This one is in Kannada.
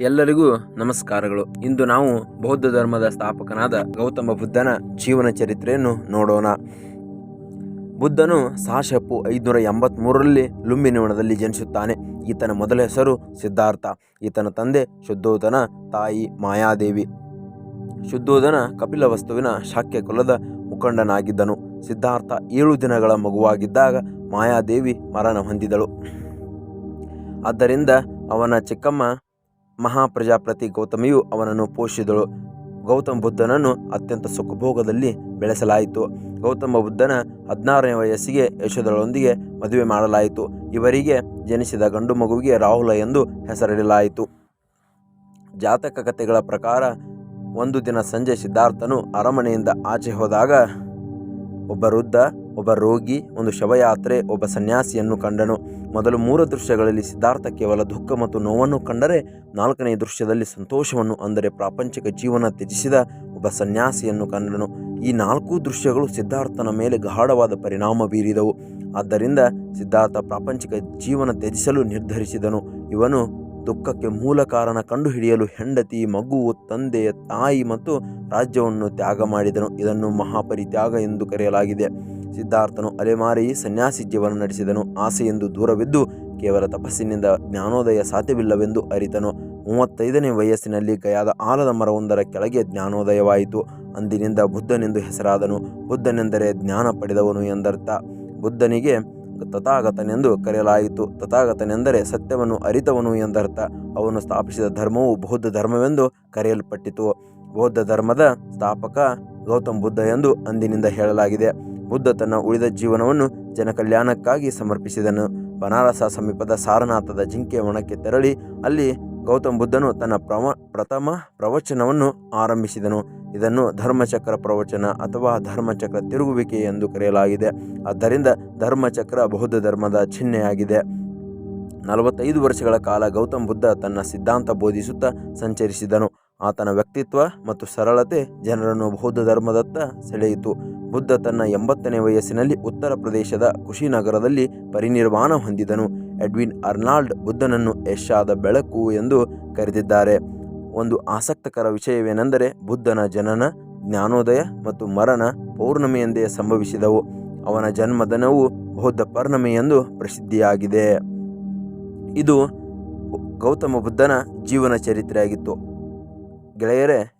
ಎಲ್ಲರಿಗೂ ನಮಸ್ಕಾರಗಳು. ಇಂದು ನಾವು ಬೌದ್ಧ ಧರ್ಮದ ಸ್ಥಾಪಕನಾದ ಗೌತಮ ಬುದ್ಧನ ಜೀವನ ಚರಿತ್ರೆಯನ್ನು ನೋಡೋಣ. ಬುದ್ಧನು ಸಾಶಪ್ಪು ಐದುನೂರ ಎಂಬತ್ತ್ಮೂರರಲ್ಲಿ ಲುಂಬಿನಿವನದಲ್ಲಿ ಜನಿಸುತ್ತಾನೆ. ಈತನ ಮೊದಲ ಹೆಸರು ಸಿದ್ಧಾರ್ಥ. ಈತನ ತಂದೆ ಶುದ್ಧೋಧನ ತಾಯಿ ಮಾಯಾದೇವಿ. ಶುದ್ಧೋಧನ ಕಪಿಲವಸ್ತುವಿನ ಶಾಕ್ಯ ಕುಲದ ಮುಖಂಡನಾಗಿದ್ದನು. ಸಿದ್ಧಾರ್ಥ ಏಳು ದಿನಗಳ ಮಗುವಾಗಿದ್ದಾಗ ಮಾಯಾದೇವಿ ಮರಣ ಹೊಂದಿದಳು. ಆದ್ದರಿಂದ ಅವನ ಚಿಕ್ಕಮ್ಮ ಮಹಾಪ್ರಜಾಪತಿ ಗೌತಮಿಯು ಅವನನ್ನು ಪೋಷಿಸಿದಳು. ಗೌತಮ ಬುದ್ಧನನ್ನು ಅತ್ಯಂತ ಸುಖಭೋಗದಲ್ಲಿ ಬೆಳೆಸಲಾಯಿತು. ಗೌತಮ ಬುದ್ಧನ ಹದಿನಾರನೇ ವಯಸ್ಸಿಗೆ ಯಶೋದಳೊಂದಿಗೆ ಮದುವೆ ಮಾಡಲಾಯಿತು. ಇವರಿಗೆ ಜನಿಸಿದ ಗಂಡು ಮಗುವಿಗೆ ರಾಹುಲ ಎಂದು ಹೆಸರಿಡಲಾಯಿತು. ಜಾತಕ ಕಥೆಗಳ ಪ್ರಕಾರ, ಒಂದು ದಿನ ಸಂಜೆ ಸಿದ್ಧಾರ್ಥನು ಅರಮನೆಯಿಂದ ಆಚೆ ಹೋದಾಗ ಒಬ್ಬ ವೃದ್ಧ ಒಬ್ಬ ರೋಗಿ, ಒಂದು ಶವಯಾತ್ರೆ, ಒಬ್ಬ ಸನ್ಯಾಸಿಯನ್ನು ಕಂಡನು. ಮೊದಲು ಮೂರು ದೃಶ್ಯಗಳಲ್ಲಿ ಸಿದ್ಧಾರ್ಥ ಕೇವಲ ದುಃಖ ಮತ್ತು ನೋವನ್ನು ಕಂಡರೆ, ನಾಲ್ಕನೇ ದೃಶ್ಯದಲ್ಲಿ ಸಂತೋಷವನ್ನು, ಅಂದರೆ ಪ್ರಾಪಂಚಿಕ ಜೀವನ ತ್ಯಜಿಸಿದ ಒಬ್ಬ ಸನ್ಯಾಸಿಯನ್ನು ಕಂಡನು. ಈ ನಾಲ್ಕು ದೃಶ್ಯಗಳು ಸಿದ್ಧಾರ್ಥನ ಮೇಲೆ ಗಾಢವಾದ ಪರಿಣಾಮ ಬೀರಿದವು. ಆದ್ದರಿಂದ ಸಿದ್ಧಾರ್ಥ ಪ್ರಾಪಂಚಿಕ ಜೀವನ ತ್ಯಜಿಸಲು ನಿರ್ಧರಿಸಿದನು. ಇವನು ದುಃಖಕ್ಕೆ ಮೂಲ ಕಾರಣ ಕಂಡುಹಿಡಿಯಲು ಹೆಂಡತಿ, ಮಗು, ತಂದೆ, ತಾಯಿ ಮತ್ತು ರಾಜ್ಯವನ್ನು ತ್ಯಾಗ ಮಾಡಿದನು. ಇದನ್ನು ಮಹಾಪರಿತ್ಯಾಗ ಎಂದು ಕರೆಯಲಾಗಿದೆ. ಸಿದ್ಧಾರ್ಥನು ಅಲೆಮಾರಿ ಸನ್ಯಾಸಿ ಜೀವನ ನಡೆಸಿದನು. ಆಸೆಯೆಂದು ದೂರವಿದ್ದು ಕೇವಲ ತಪಸ್ಸಿನಿಂದ ಜ್ಞಾನೋದಯ ಸಾಧ್ಯವಿಲ್ಲವೆಂದು ಅರಿತನು. ಮೂವತ್ತೈದನೇ ವಯಸ್ಸಿನಲ್ಲಿ ಗಯಾದ ಆಲದ ಮರವೊಂದರ ಕೆಳಗೆ ಜ್ಞಾನೋದಯವಾಯಿತು. ಅಂದಿನಿಂದ ಬುದ್ಧನೆಂದು ಹೆಸರಾದನು. ಬುದ್ಧನೆಂದರೆ ಜ್ಞಾನ ಪಡೆದವನು ಎಂದರ್ಥ. ಬುದ್ಧನಿಗೆ ತಥಾಗತನೆಂದು ಕರೆಯಲಾಯಿತು. ತಥಾಗತನೆಂದರೆ ಸತ್ಯವನ್ನು ಅರಿತವನು ಎಂದರ್ಥ. ಅವನು ಸ್ಥಾಪಿಸಿದ ಧರ್ಮವು ಬೌದ್ಧ ಧರ್ಮವೆಂದು ಕರೆಯಲ್ಪಟ್ಟಿತು. ಬೌದ್ಧ ಧರ್ಮದ ಸ್ಥಾಪಕ ಗೌತಮ ಬುದ್ಧ ಎಂದು ಅಂದಿನಿಂದ ಹೇಳಲಾಗಿದೆ. ಬುದ್ಧ ತನ್ನ ಉಳಿದ ಜೀವನವನ್ನು ಜನಕಲ್ಯಾಣಕ್ಕಾಗಿ ಸಮರ್ಪಿಸಿದನು. ಬನಾರಸ ಸಮೀಪದ ಸಾರನಾಥದ ಜಿಂಕೆ ವನಕ್ಕೆ ತೆರಳಿ ಅಲ್ಲಿ ಗೌತಮ ಬುದ್ಧನು ತನ್ನ ಪ್ರಮ ಪ್ರಥಮ ಪ್ರವಚನವನ್ನು ಆರಂಭಿಸಿದನು. ಇದನ್ನು ಧರ್ಮಚಕ್ರ ಪ್ರವಚನ ಅಥವಾ ಧರ್ಮಚಕ್ರ ತಿರುಗುವಿಕೆ ಎಂದು ಕರೆಯಲಾಗಿದೆ. ಆದ್ದರಿಂದ ಧರ್ಮಚಕ್ರ ಬೌದ್ಧ ಧರ್ಮದ ಚಿಹ್ನೆಯಾಗಿದೆ. ನಲವತ್ತೈದು ವರ್ಷಗಳ ಕಾಲ ಗೌತಮ ಬುದ್ಧ ತನ್ನ ಸಿದ್ಧಾಂತ ಬೋಧಿಸುತ್ತಾ ಸಂಚರಿಸಿದನು. ಆತನ ವ್ಯಕ್ತಿತ್ವ ಮತ್ತು ಸರಳತೆ ಜನರನ್ನು ಬೌದ್ಧ ಧರ್ಮದತ್ತ ಸೆಳೆಯಿತು. ಬುದ್ಧ ತನ್ನ ಎಂಬತ್ತನೇ ವಯಸ್ಸಿನಲ್ಲಿ ಉತ್ತರ ಪ್ರದೇಶದ ಕುಶಿನಗರದಲ್ಲಿ ಪರಿನಿರ್ವಾಣ ಹೊಂದಿದನು. ಎಡ್ವಿನ್ ಅರ್ನಾಲ್ಡ್ ಬುದ್ಧನನ್ನು ಯಶಾದ ಬೆಳಕು ಎಂದು ಕರೆದಿದ್ದಾರೆ. ಒಂದು ಆಸಕ್ತಕರ ವಿಷಯವೇನೆಂದರೆ ಬುದ್ಧನ ಜನನ, ಜ್ಞಾನೋದಯ ಮತ್ತು ಮರಣ ಪೌರ್ಣಮಿಯಂದೇ ಸಂಭವಿಸಿದವು. ಅವನ ಜನ್ಮದಿನವು ಬೌದ್ಧ ಪೌರ್ಣಮಿ ಎಂದು ಪ್ರಸಿದ್ಧಿಯಾಗಿದೆ. ಇದು ಗೌತಮ ಬುದ್ಧನ ಜೀವನ ಚರಿತ್ರೆಯಾಗಿತ್ತು. ಗೆಳೆಯರೇ